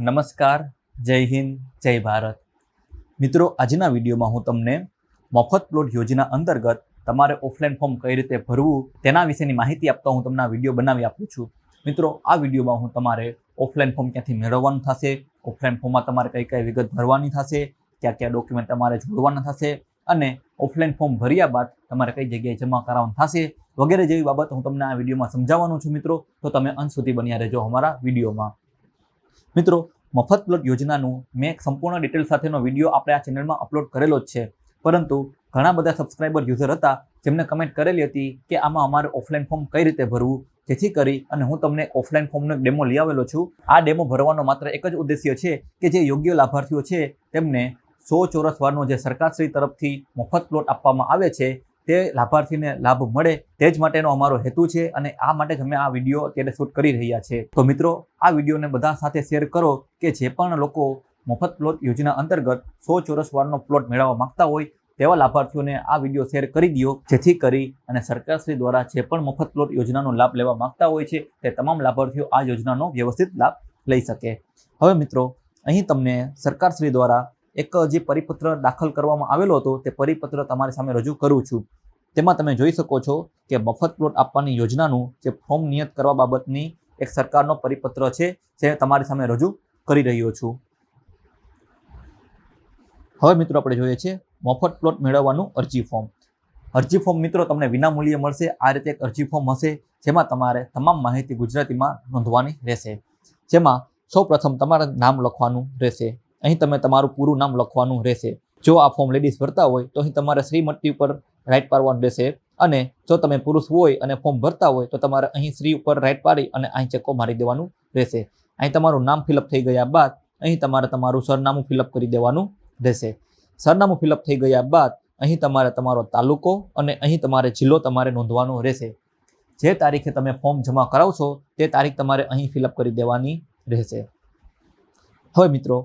નમસ્કાર, જય હિન્દ, જય ભારત. મિત્રો, આજના વિડીયોમાં હું તમને મફત પ્લોટ યોજના અંતર્ગત તમારે ઓફલાઈન ફોર્મ કઈ રીતે ભરવું તેના વિશેની માહિતી આપતા હું તમને વીડિયો બનાવી આપું છું. મિત્રો, આ વિડીયોમાં હું તમારે ઓફલાઈન ફોર્મ ક્યાંથી મેળવવાનું થશે, ઓફલાઈન ફોર્મમાં તમારે કઈ કઈ વિગત ભરવાની થશે, કયા કયા ડોક્યુમેન્ટ તમારે જોડવાના થશે અને ઓફલાઈન ફોર્મ ભર્યા બાદ તમારે કઈ જગ્યાએ જમા કરાવવાનું થશે વગેરે જેવી બાબત હું તમને આ વિડીયોમાં સમજાવવાનો છું મિત્રો. તો તમે અંત સુધી બન્યા રહેજો અમારા વિડીયોમાં. મિત્રો, મફત પ્લોટ યોજનાનું મેં સંપૂર્ણ ડિટેલ સાથેનો વીડિયો આપણે આ ચેનલમાં અપલોડ કરેલો જ છે. પરંતુ ઘણા બધા સબસ્ક્રાઇબર યુઝર હતા જેમને કમેન્ટ કરેલી હતી કે આમાં અમારે ઓફલાઈન ફોર્મ કઈ રીતે ભરવું? જેથી કરી અને હું તમને ઓફલાઈન ફોર્મનો એક ડેમો લઈ આવેલો છું. આ ડેમો ભરવાનો માત્ર એક જ ઉદ્દેશ્ય છે કે જે યોગ્ય લાભાર્થીઓ છે તેમને સો ચોરસ વારનો જે સરકારશ્રી તરફથી મફત પ્લોટ આપવામાં આવે છે તે લાભાર્થીને લાભ મળે તે જ માટેનો અમારો હેતુ છે અને આ માટે જ અમે આ વીડિયો અત્યારે શૂટ કરી રહ્યા છે. તો મિત્રો, આ વિડીયોને બધા સાથે શેર કરો કે જે પણ લોકો મફત પ્લોટ યોજના અંતર્ગત સો ચોરસ વારનો પ્લોટ મેળવવા માંગતા હોય તેવા લાભાર્થીઓને આ વીડિયો શેર કરી દો જેથી કરી અને સરકારશ્રી દ્વારા જે પણ મફત પ્લોટ યોજનાનો લાભ લેવા માંગતા હોય છે તે તમામ લાભાર્થીઓ આ યોજનાનો વ્યવસ્થિત લાભ લઈ શકે. હવે મિત્રો, અહીં તમને સરકારશ્રી દ્વારા એક જે પરિપત્ર દાખલ કરવામાં આવેલો હતો, તે પરિપત્ર તમારી સામે રજૂ કરું છું. તેમાં તમે જોઈ શકો છો કે મફત પ્લોટ આપવાની યોજનાનું જે ફોર્મ નિયત કરવા બાબતની એક સરકારનો પરિપત્ર છે, જે તમારી સામે રજૂ કરી રહ્યો છું. હવે મિત્રો આપણે જોઈએ છે મફત પ્લોટ મેળવવાનું અરજી ફોર્મ. અરજી ફોર્મ મિત્રો તમને વિનામૂલ્યે મળશે, આ રીતે એક અરજી ફોર્મ હશે, જેમાં તમારે તમામ માહિતી ગુજરાતીમાં નોંધવાની રહેશે. જેમાં સૌ પ્રથમ તમારે નામ લખવાનું રહેશે. અહીં તમે તમારું પૂરું નામ લખવાનું રહેશે. જો આ ફોર્મ લેડીઝ ભરતા હોય, તો અહીં તમારે શ્રીમતી ઉપર રાઈટ પાડવાનું રહેશે. અને જો તમે પુરુષ હોય અને ફોર્મ ભરતા હોય, તો તમારે અહીં શ્રી ઉપર રાઈટ પાડી અને અહીં ચેકો મારી દેવાનું રહેશે. અહીં તમારું નામ ફિલઅપ થઈ ગયા બાદ, અહીં તમારે તમારું સરનામું ફિલઅપ કરી દેવાનું રહેશે. સરનામું ફિલઅપ થઈ ગયા બાદ, અહીં તમારે તમારો તાલુકો અને અહીં તમારે જિલ્લો તમારે નોંધવાનો રહેશે. જે તારીખે તમે ફોર્મ જમા કરાવશો, તે તારીખ તમારે અહીં ફિલઅપ કરી દેવાની રહેશે. હવે મિત્રો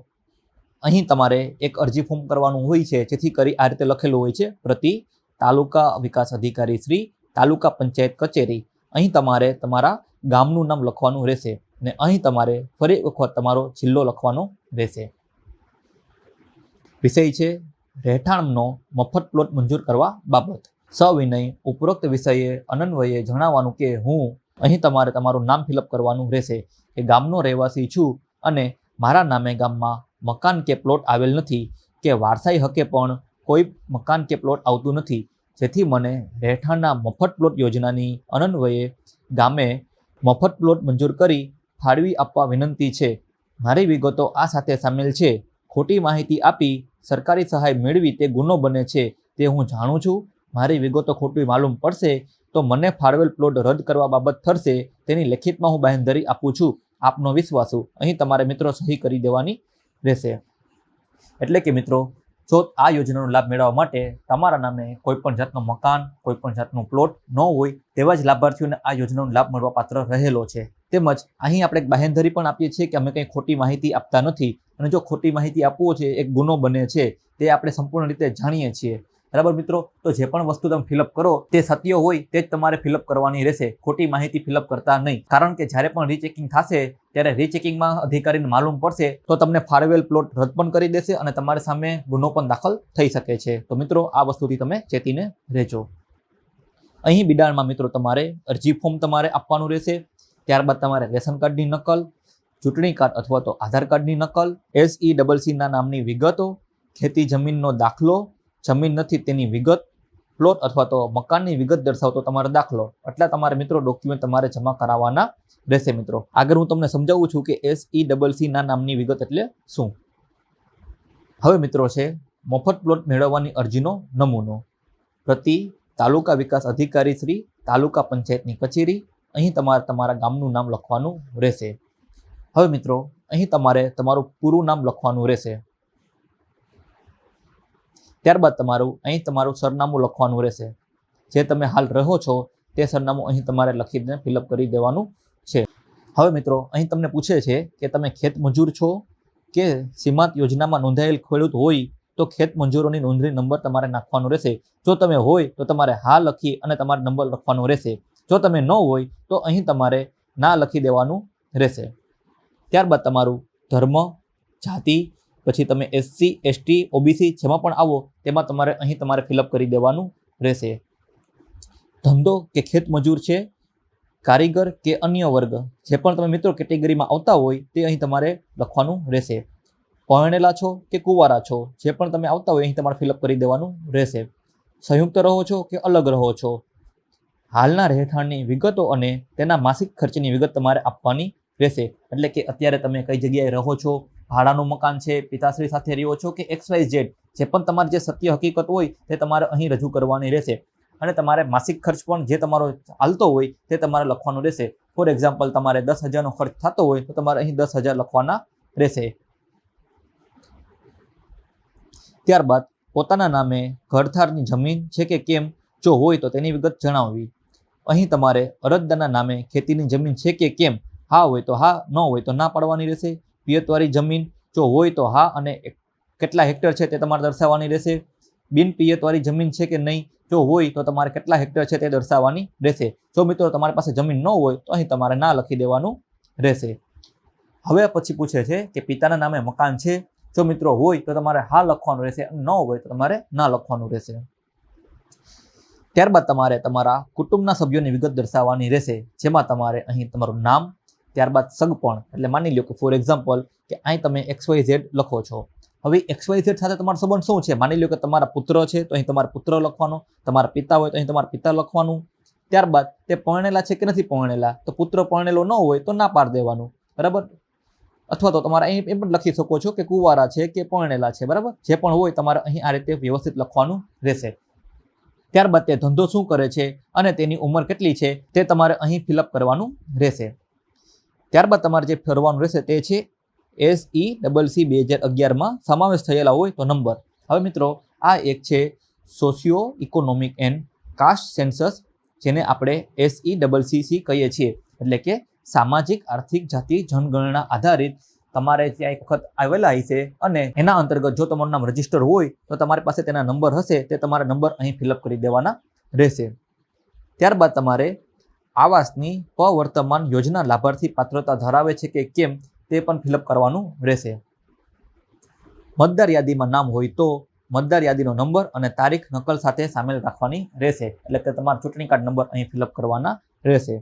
અહીં તમારે એક અરજી ફોર્મ કરવાનું હોય છે, જેથી કરી આ રીતે લખેલું હોય છે, પ્રતિ તાલુકા વિકાસ અધિકારી શ્રી, તાલુકા પંચાયત કચેરી. અહીં તમારે તમારા ગામનું નામ લખવાનું રહેશે ને અહીં તમારે ફરી વખત તમારો જિલ્લો લખવાનો રહેશે. વિષય છે, રહેઠાણનો મફત પ્લોટ મંજૂર કરવા બાબત. સવિનય ઉપરોક્ત વિષયે અનન્વયે જણાવવાનું કે હું અહીં તમારે તમારું નામ ફિલઅપ કરવાનું રહેશે કે ગામનો રહેવાસી છું અને મારા નામે ગામમાં મકાન કે પ્લોટ આવેલ નથી કે વારસાઈ હકે પણ કોઈ મકાન કે પ્લોટ આવતું નથી. જેથી મને રહેઠાણના મફત પ્લોટ યોજનાની અનન્વયે ગામે મફત પ્લોટ મંજૂર કરી ફાળવી આપવા વિનંતી છે. મારી વિગતો આ સાથે સામેલ છે. ખોટી માહિતી આપી સરકારી સહાય મેળવી તે ગુનો બને છે તે હું જાણું છું. મારી વિગતો ખોટી માલુમ પડશે તો મને ફાળવેલ પ્લોટ રદ કરવા બાબત થશે તેની લેખિતમાં હું બાંહેધરી આપું છું. આપનો વિશ્વાસુ. અહીં તમારે મિત્રો સહી કરી દેવાની રહેશે. એટલે કે મિત્રો, જો આ યોજનાનો લાભ મેળવવા માટે તમારા નામે કોઈપણ જાતનું મકાન, કોઈપણ જાતનું પ્લોટ ન હોય, તેવા જ લાભાર્થીઓને આ યોજનાનો લાભ મળવા પાત્ર રહેલો છે. તેમજ અહીં આપણે એક બાહેંધરી પણ આપીએ છીએ કે અમે કંઈ ખોટી માહિતી આપતા નથી. અને જો ખોટી માહિતી આપવો છે, એક ગુનો બને છે, તે આપણે સંપૂર્ણ રીતે જાણીએ છીએ. બરાબર મિત્રો? તો જે પણ વસ્તુ તમે ફિલઅપ કરો, તે સત્ય હોય તે જ તમારે ફિલઅપ કરવાની રહેશે. ખોટી માહિતી ફિલઅપ કરતા નહીં. કારણ કે જ્યારે પણ રીચેકિંગ થશે, ત્યારે રીચેકિંગમાં અધિકારીને માલુમ પડશે, તો તમને ફાળવેલ પ્લોટ રદ પણ કરી દેશે અને તમારી સામે ગુનો પણ દાખલ થઈ શકે છે. તો મિત્રો, આ વસ્તુથી તમે ચેતીને રહેજો. અહીં બિડાણમાં મિત્રો તમારે અરજી ફોર્મ તમારે આપવાનું રહેશે. ત્યારબાદ તમારે રેશન કાર્ડની નકલ, ચૂંટણી કાર્ડ અથવા તો આધાર કાર્ડની નકલ એસઈ ડબલ સીના નામની વિગતો, ખેતી જમીનનો દાખલો જમીન નથી, તેની વિગત પ્લોટ અથવા તો મકાનની વિગત દર્શાવતો તમારો દાખલો. એટલા તમારે મિત્રો ડોક્યુમેન્ટ તમારે જમા કરાવવાના રહેશે મિત્રો. આગળ હું તમને સમજાવું છું કે એસ ઈ ડબલ સી ના નામની વિગત એટલે શું? હવે મિત્રો છે, મફત પ્લોટ મેળવવાની અરજીનો નમૂનો. પ્રતિ તાલુકા વિકાસ અધિકારી શ્રી, તાલુકા પંચાયતની કચેરી, અહીં તમારે તમારા ગામનું નામ લખવાનું રહેશે. હવે મિત્રો, અહીં તમારે તમારું પૂરું નામ લખવાનું રહેશે. ત્યારબાદ તમારું, અહીં તમારું સરનામું લખવાનું રહેશે. જે તમે હાલ રહો છો, તે સરનામું અહીં તમારે લખીને ફિલઅપ કરી દેવાનું છે. હવે મિત્રો, અહીં તમને પૂછે છે કે તમે ખેત મજૂર છો કે સીમાંત યોજનામાં નોંધાયેલ ખેડૂત હોય, તો ખેત મજૂરોની નોંધણી નંબર તમારે નાખવાનો રહેશે. જો તમે હોય, તો તમારે હા લખી અને તમારે નંબર લખવાનો રહેશે. જો તમે ન હોય, તો અહીં તમારે ના લખી દેવાનું રહેશે. ત્યારબાદ તમારું ધર્મ, જાતિ પછી તમે એસસી એસટી ઓબીસી જેમાં પણ આવો, તેમાં તમારે અહીં તમારે ફિલઅપ કરી દેવાનું રહેશે. ધંધો કે ખેત મજૂર છે, કારીગર કે અન્ય વર્ગ, જે પણ તમે મિત્રો કેટેગરીમાં આવતા હોય, તે અહીં તમારે લખવાનું રહેશે. પરણેલા છો કે કુંવારા છો, જે પણ તમે આવતા હોય, અહીં તમારે ફિલઅપ કરી દેવાનું રહેશે. સંયુક્ત રહો છો કે અલગ રહો છો? હાલના રહેઠાણની વિગતો અને તેના માસિક ખર્ચની વિગત તમારે આપવાની રહેશે. એટલે કે અત્યારે તમે કઈ જગ્યાએ રહો છો ભાડાનું મકાન છે, પિતાશ્રી સાથે રહ્યો છો કે એક્સ વાય ઝેડ, જે પણ તમારી જે સત્ય હકીકત હોય તે તમારે અહીં રજૂ કરવાની રહેશે. અને તમારે માસિક ખર્ચ પણ જે તમારો હાલતો હોય તે તમારે લખવાનો રહેશે. ફોર એક્ઝામ્પલ તમારે દસ હજારનો ખર્ચ થતો હોય તો તમારે અહીં દસ હજાર લખવાના રહેશે. ત્યારબાદ પોતાના નામે ઘરથારની જમીન છે કે કેમ, જો હોય તો તેની વિગત જણાવવી. અહીં તમારે અરજદારના નામે ખેતીની જમીન છે કે કેમ, હા હોય તો હા, ન હોય તો ના પાડવાની રહેશે. પિયતવાળી જમીન જો હોય તો હા, અને કેટલા હેક્ટર છે તે તમારે દર્શાવવાની રહેશે. બિન પિયતવાળી જમીન છે કે નહીં, જો હોય તો તમારે કેટલા હેક્ટર છે તે દર્શાવવાની રહેશે. જો મિત્રો તમારી પાસે જમીન ન હોય, તો અહીં તમારે ના લખી દેવાનું રહેશે. હવે પછી પૂછે છે કે પિતાના નામે મકાન છે. જો મિત્રો હોય તો તમારે હા લખવાનું રહેશે અને ન હોય તો તમારે ના લખવાનું રહેશે. ત્યારબાદ તમારે તમારા કુટુંબના સભ્યોની વિગત દર્શાવવાની રહેશે, જેમાં તમારે અહીં તમારું નામ ત્યારબાદ સગપણ, એટલે માની લો કે ફોર એક્ઝામ્પલ કે અહીં તમે એક્સ વાય ઝેડ લખો છો. હવે એક્સ વાય ઝેડ સાથે તમારો સંબંધ શું છે? માની લો કે તમારા પુત્ર છે, તો અહીં તમારા પુત્ર લખવાનો, તમારા પિતા હોય તો અહીં તમારા પિતા લખવાનું. ત્યારબાદ તે પરણેલા છે કે નથી પરણેલા? તો પુત્ર પરણેલો ન હોય તો ના પાડ દેવાનું. બરાબર? અથવા તો તમારે અહીં એમ પણ લખી શકો છો કે કુંવારા છે કે પરણેલા છે, બરાબર? જે પણ હોય તમારે અહીં આ રીતે વ્યવસ્થિત લખવાનું રહેશે. ત્યારબાદ તે ધંધો શું કરે છે અને તેની ઉંમર કેટલી છે તે તમારે અહીં ફિલઅપ કરવાનું રહેશે. ત્યારબાદ તમારે જે ફેરવાનું રહેશે તે છે એસ ઈ ડબલ સી બે હજાર અગિયારમાં સમાવેશ થયેલા હોય તો નંબર. હવે મિત્રો, આ એક છે socio economic and caste census જેને આપણે S E double C C કહીએ છીએ. એટલે કે સામાજિક, આર્થિક, જાતિ, જનગણના આધારિત તમારે ત્યાં એક વખત આવેલા હશે અને એના અંતર્ગત જો તમારું નામ રજિસ્ટર હોય તો તમારી પાસે તેના નંબર હશે, તે તમારા નંબર અહીં ફિલઅપ કરી દેવાના રહેશે. ત્યારબાદ તમારે આવાસની પવર્તમાન યોજના લાભાર્થી પાત્રતા ધરાવે છે કે કેમ તે પણ ફિલઅપ કરવાનું રહેશે. મતદાર યાદીમાં નામ હોય તો મતદાર યાદીનો નંબર અને તારીખ નકલ સાથે સામેલ રાખવાની રહેશે, એટલે કે તમારા ચૂંટણી કાર્ડ નંબર અહીં ફિલઅપ કરવાના રહેશે.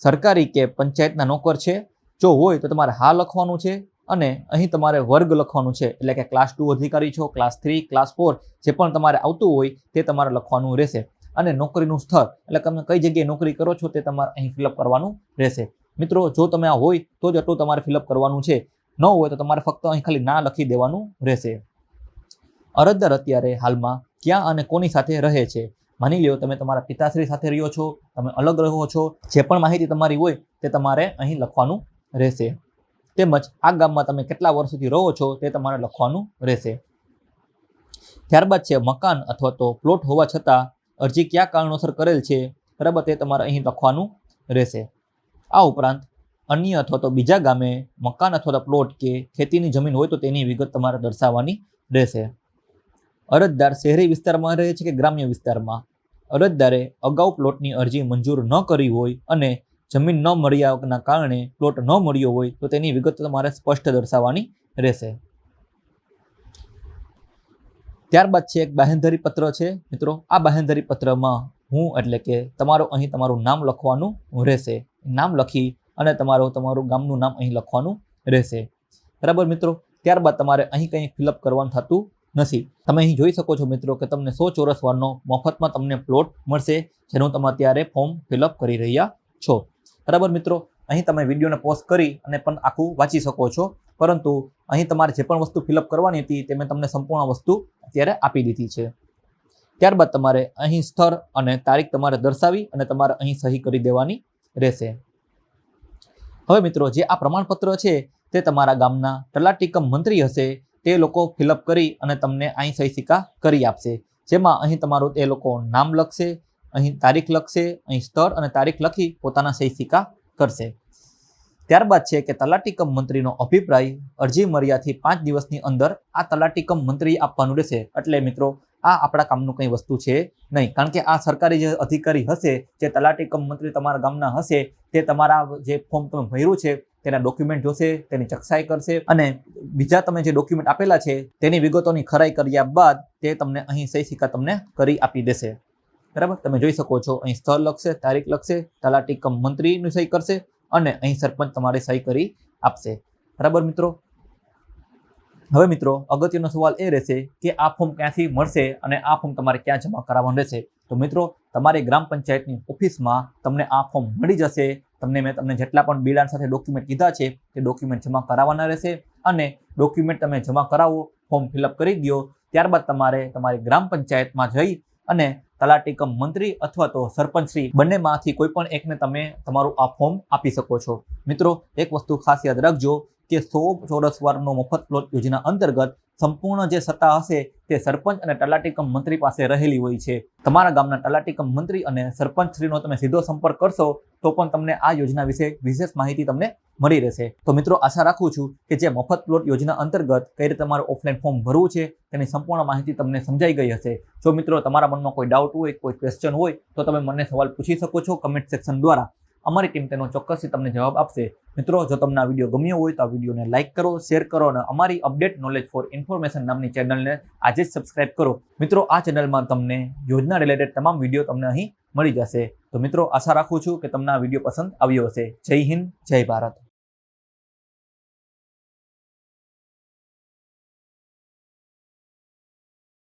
સરકારી કે પંચાયતના નોકર છે, જો હોય તો તમારે હા લખવાનું છે અને અહીં તમારે વર્ગ લખવાનું છે, એટલે કે ક્લાસ ટુ અધિકારી છો ક્લાસ થ્રી ક્લાસ ફોર જે પણ તમારે આવતું હોય તે તમારે લખવાનું રહેશે. અને નોકરીનું સ્થળ. એટલે તમે કઈ જગ્યાએ નોકરી કરો છો તે તમારે અહીં ફિલઅપ કરવાનું રહેશે. મિત્રો, જો તમે આ હોય, તો જ આટલું તમારે ફિલઅપ કરવાનું છે. ન હોય તો તમારે ફક્ત અહીં ખાલી ના લખી દેવાનું રહેશે. અરજદાર અત્યારે હાલમાં ક્યાં અને કોની સાથે રહે છે? માની લ્યો, તમે તમારા પિતાશ્રી સાથે રહ્યો છો, તમે અલગ રહો છો, જે પણ માહિતી તમારી હોય તે તમારે અહીં લખવાનું રહેશે. તેમજ આ ગામમાં તમે કેટલા વર્ષોથી રહો છો તે તમારે લખવાનું રહેશે. ત્યારબાદ છે મકાન અથવા તો પ્લોટ હોવા છતાં અરજી કયા કારણોસર કરેલ છે, બરાબર, તે તમારે અહીં લખવાનું રહેશે. આ ઉપરાંત, અન્ય અથવા તો બીજા ગામે મકાન અથવા તો પ્લોટ કે ખેતીની જમીન હોય તો તેની વિગત તમારે દર્શાવવાની રહેશે. અરજદાર શહેરી વિસ્તારમાં રહે છે કે ગ્રામ્ય વિસ્તારમાં? અરજદારે અગાઉ પ્લોટની અરજી મંજૂર ન કરી હોય અને જમીન ન મળ્યાના કારણે પ્લોટ ન મળ્યો હોય તો તેની વિગત તમારે સ્પષ્ટ દર્શાવવાની રહેશે. ત્યારબાદ છે એક બાહેંધરી પત્ર છે, મિત્રો. આ બાહેંધરી પત્રમાં હું એટલે કે તમારું અહીં તમારું નામ લખવાનું રહેશે. નામ લખી અને તમારું તમારું ગામનું નામ અહીં લખવાનું રહેશે. બરાબર, મિત્રો? ત્યારબાદ તમારે અહીં કંઈ ફિલઅપ કરવાનું થતું નથી. તમે અહીં જોઈ શકો છો, મિત્રો, કે તમને સો ચોરસ વારનો મફતમાં તમને પ્લોટ મળશે, જેનું તમે અત્યારે ફોર્મ ફિલઅપ કરી રહ્યા છો. બરાબર, મિત્રો? અહીં તમે વિડીયોને પોસ્ટ કરી અને પણ આખું વાંચી શકો છો. પરંતુ અહીં તમારે જે પણ વસ્તુ ફિલઅપ કરવાની હતી તે મેં તમને સંપૂર્ણ વસ્તુ અત્યારે આપી દીધી છે. ત્યારબાદ તમારે અહીં સ્થળ અને તારીખ તમારે દર્શાવી અને તમારે અહીં સહી કરી દેવાની રહેશે. હવે મિત્રો, જે આ પ્રમાણપત્ર છે તે તમારા ગામના તલાટીકમ મંત્રી હશે તે લોકો ફિલઅપ કરી અને તમને અહીં સહી સિક્કા કરી આપશે. જેમાં અહીં તમારું એ લોકો નામ લખશે, અહીં તારીખ લખશે, અહીં સ્થળ અને તારીખ લખી પોતાના સહી સિક્કા કરશે. ત્યારબાદ છે કે તલાટીકમ મંત્રીનો અભિપ્રાય, અરજી મર્યાથી પાંચ દિવસની અંદર આ તલાટીકમ મંત્રી આપવાનું રહેશે. એટલે મિત્રો, આ આપણા કામનું કંઈ વસ્તુ છે નહીં. કારણ કે આ સરકારી જે અધિકારી હશે, જે તલાટીકમ મંત્રી તમારા ગામના હશે, તે તમારા જે ફોર્મ તમે ભર્યું છે, તેના ડોક્યુમેન્ટ જોશે, તેની ચકસાઈ કરશે અને બીજા તમે જે ડોક્યુમેન્ટ આપેલા છે, તેની વિગતોની ખરાઈ કર્યા બાદ તે તમને અહીં સહી સિક્કા તમને કરી આપી દેશે. બરાબર? તમે જોઈ શકો છો, અહીં સ્થળ લખશે, તારીખ લખશે, તલાટી કમ મંત્રીનું સહી કરશે અને અહીં સરપંચ તમારે સહી કરી આપશે. બરાબર મિત્રો? હવે મિત્રો, અગત્યનો સવાલ એ રહેશે કે આ ફોર્મ ક્યાંથી મળશે અને આ ફોર્મ તમારે ક્યાં જમા કરાવવાનું રહેશે? તો મિત્રો, તમારી ગ્રામ પંચાયતની ઓફિસમાં તમને આ ફોર્મ મળી જશે. તમને મેં તમને જેટલા પણ બિલાન સાથે ડોક્યુમેન્ટ કીધા છે, તે ડોક્યુમેન્ટ જમા કરાવવાના રહેશે અને ડોક્યુમેન્ટ તમે જમા કરાવો, ફોર્મ ફિલઅપ કરી દો ત્યારબાદ તમારે તમારી ગ્રામ પંચાયતમાં જઈ અને તલાટી કમ મંત્રી અથવા તો સરપંચશ્રી બંનેમાંથી કોઈ પણ એકને તમે તમારું આ ફોર્મ આપી શકો છો. મિત્રો, એક વસ્તુ ખાસ યાદ રાખજો કે સો ચોરસ વારનો મફત પ્લોટ યોજના અંતર્ગત સંપૂર્ણ જે સત્તા હશે તે સરપંચ અને તલાટીકમ મંત્રી પાસે રહેલી હોય છે. તમારા ગામના તલાટીકમ મંત્રી અને સરપંચશ્રીનો તમે સીધો સંપર્ક કરશો તો પણ તમને આ યોજના વિશે વિશેષ માહિતી તમને મળી રહેશે. તો મિત્રો, આશા રાખું છું કે જે મફત પ્લોટ યોજના અંતર્ગત કઈ રીતે તમારું ઓફલાઈન ફોર્મ ભરવું છે તેની સંપૂર્ણ માહિતી તમને સમજાઈ ગઈ હશે. જો મિત્રો, તમારા મનમાં કોઈ ડાઉટ હોય, કોઈ ક્વેશ્ચન હોય, તો તમે મને સવાલ પૂછી શકો છો કમેન્ટ સેક્શન દ્વારા. અમારી ટીમ તેનો ચોક્કસથી તમને જવાબ આપશે. મિત્રો, જો તમને આ વીડિયો ગમ્યો હોય તો આ વિડીયોને લાઇક કરો શેર કરો અને અમારી અપડેટ નોલેજ ફોર ઇન્ફોર્મેશન નામની ચેનલને આજે જ સબસ્ક્રાઇબ કરો. મિત્રો, આ ચેનલમાં તમને યોજના રિલેટેડ તમામ વીડિયો તમને અહીં મળી જશે. તો મિત્રો, આશા રાખું છું કે તમને આ વીડિયો પસંદ આવ્યો હશે. જય હિન્દ, જય ભારત.